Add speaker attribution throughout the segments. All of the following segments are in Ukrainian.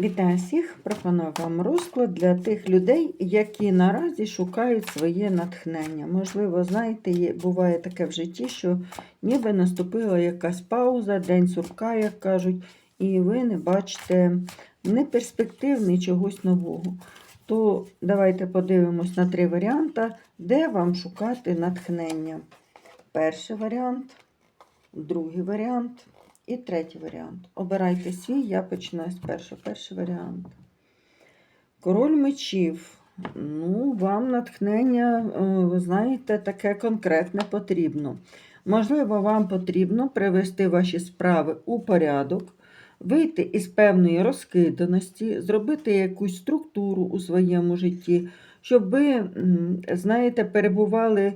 Speaker 1: Вітаю всіх! Пропоную вам розклад для тих людей, які наразі шукають своє натхнення. Можливо, знаєте, буває таке в житті, що ніби наступила якась пауза, день сурка, як кажуть, і ви не бачите не перспектив, ні чогось нового. То давайте подивимось на три варіанти, де вам шукати натхнення. Перший варіант, другий варіант і третій варіант. Обирайте свій, я починаю з першого. Перший варіант. Король мечів. Ну, вам натхнення, е, знаєте, таке конкретне потрібно. Можливо, вам потрібно привести ваші справи у порядок, вийти із певної розкиданості, зробити якусь структуру у своєму житті, щоб ви, знаєте, перебували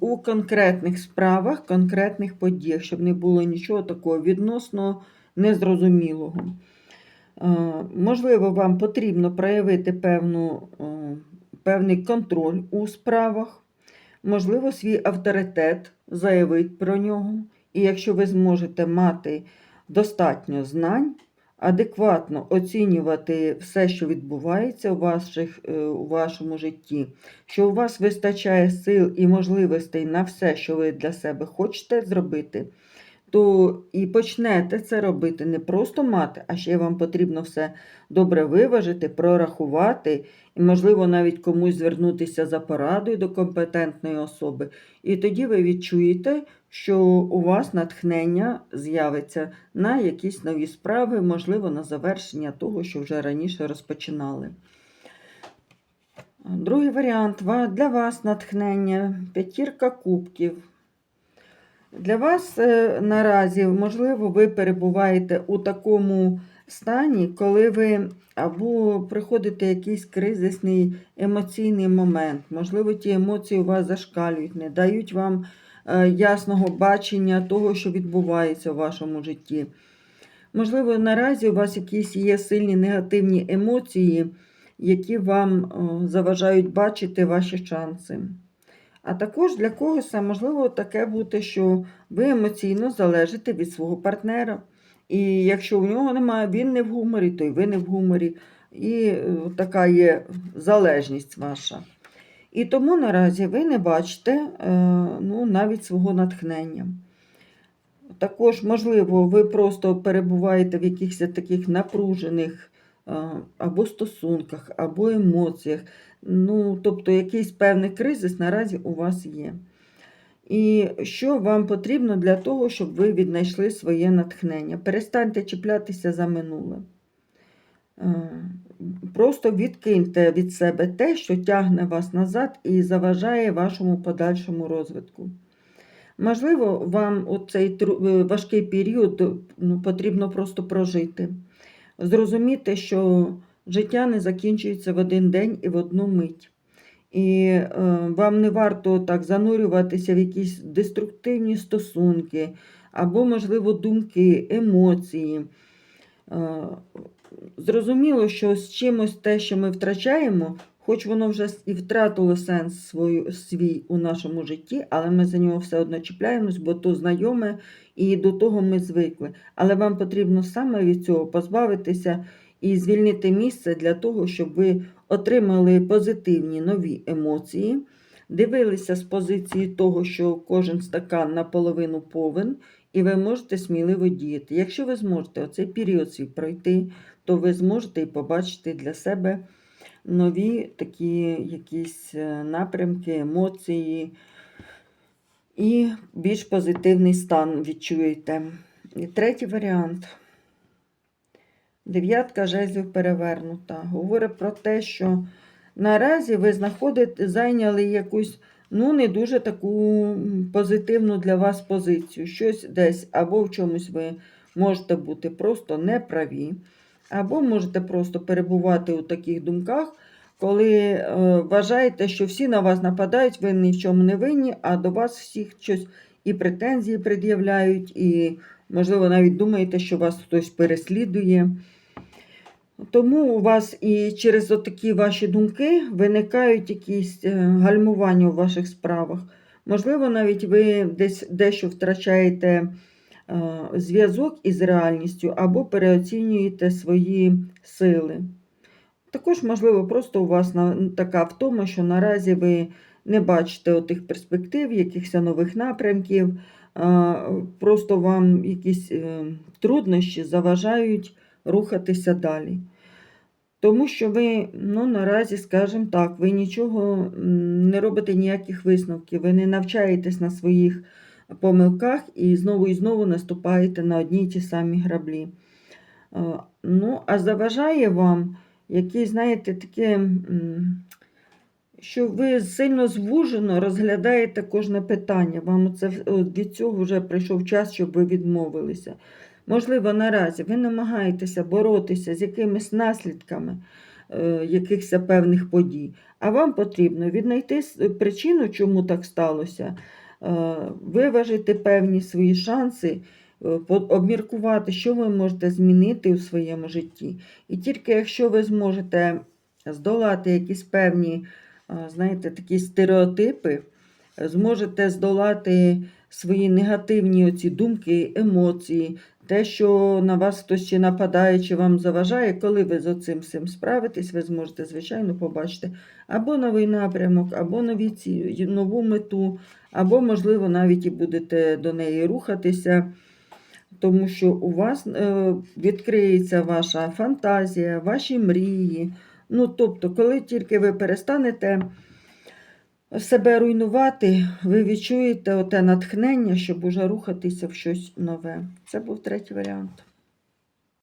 Speaker 1: у конкретних справах, конкретних подіях, щоб не було нічого такого відносно незрозумілого. Е, Можливо, вам потрібно проявити певну, е, певний контроль у справах, можливо, свій авторитет заявити про нього. І якщо ви зможете мати достатньо знань, адекватно оцінювати все, що відбувається у, ваших, е, у вашому житті, що у вас вистачає сил і можливостей на все, що ви для себе хочете зробити, то і почнете це робити не просто мати, а ще вам потрібно все добре виважити, прорахувати, і, можливо, навіть комусь звернутися за порадою до компетентної особи. І тоді ви відчуєте, що у вас натхнення з'явиться на якісь нові справи, можливо, на завершення того, що вже раніше розпочинали. Другий варіант для вас натхнення п'ятірка кубків. Для вас е, наразі, можливо, ви перебуваєте у такому стані, коли ви або приходите якийсь кризисний емоційний момент, можливо, ті емоції у вас зашкалюють, не дають вам е, ясного бачення того, що відбувається у вашому житті. Можливо, наразі у вас якісь є сильні негативні емоції, які вам заважають бачити ваші шанси. А також для когось можливо таке бути, що ви емоційно залежите від свого партнера. І якщо у нього немає, він не в гуморі, то й ви не в гуморі. І е, така є залежність ваша. І тому наразі ви не бачите е, ну, навіть свого натхнення. Також, можливо, ви просто перебуваєте в якихось таких напружених е, або стосунках, або емоціях. Ну, тобто якийсь певний кризис наразі у вас є. І що вам потрібно для того, щоб ви віднайшли своє натхнення? Перестаньте чіплятися за минуле. Е, Просто відкиньте від себе те, що тягне вас назад і заважає вашому подальшому розвитку. Можливо, вам цей е, важкий період ну, потрібно просто прожити. Зрозуміти, що життя не закінчується в один день і в одну мить. І е, вам не варто так занурюватися в якісь деструктивні стосунки, або, можливо, думки, емоції. Е, зрозуміло, що з чимось те, що ми втрачаємо, хоч воно вже і втратило сенс свою, свій у нашому житті, але ми за нього все одно чіпляємось, бо то знайоме і до того ми звикли. Але вам потрібно саме від цього позбавитися і звільнити місце для того, щоб ви отримали позитивні нові емоції, дивилися з позиції того, що кожен стакан наполовину повен, і ви можете сміливо діяти. Якщо ви зможете оцей період свій пройти, то ви зможете і побачити для себе нові такі якісь е, напрямки, емоції і більш позитивний стан відчуєте. І третій варіант. Дев'ятка жезлів перевернута. Говорить про те, що наразі ви знаходите, зайняли якусь ну, не дуже таку позитивну для вас позицію. Щось десь або в чомусь ви можете бути просто неправі, або можете просто перебувати у таких думках, коли е, вважаєте, що всі на вас нападають, ви ні в чому не винні, а до вас всіх щось і претензії пред'являють, і, можливо, навіть думаєте, що вас хтось переслідує. Тому у вас і через такі ваші думки виникають якісь е, гальмування у ваших справах. Можливо, навіть ви десь дещо втрачаєте е, зв'язок із реальністю або переоцінюєте свої сили. Також, можливо, просто у вас така втома, що наразі ви не бачите отих перспектив, якихось нових напрямків, просто вам якісь е, труднощі заважають рухатися далі. Тому що ви, ну, наразі, скажімо так, ви нічого не робите ніяких висновків, ви не навчаєтесь на своїх помилках і знову і знову наступаєте на одні й ті самі граблі. Е, Ну, а заважає вам який, знаєте, таке, що ви сильно звужено розглядаєте кожне питання. Вам це, від цього вже прийшов час, щоб ви відмовилися. Можливо, наразі ви намагаєтеся боротися з якимись наслідками е, якихось певних подій, а вам потрібно віднайти причину, чому так сталося, е, виважити певні свої шанси, е, обміркувати, що ви можете змінити у своєму житті. І тільки якщо ви зможете здолати якісь певні, е, знаєте, такі стереотипи, е, зможете здолати свої негативні оці думки, емоції, те, що на вас хтось чи нападає, чи вам заважає, коли ви з оцим всім справитесь, ви зможете, звичайно, побачити або новий напрямок, або нові ці, нову мету, або, можливо, навіть і будете до неї рухатися тому що у вас е, відкриється ваша фантазія, ваші мрії. Ну, тобто, коли тільки ви перестанете себе руйнувати, ви відчуєте оте натхнення, щоб уже рухатися в щось нове. Це був третій варіант.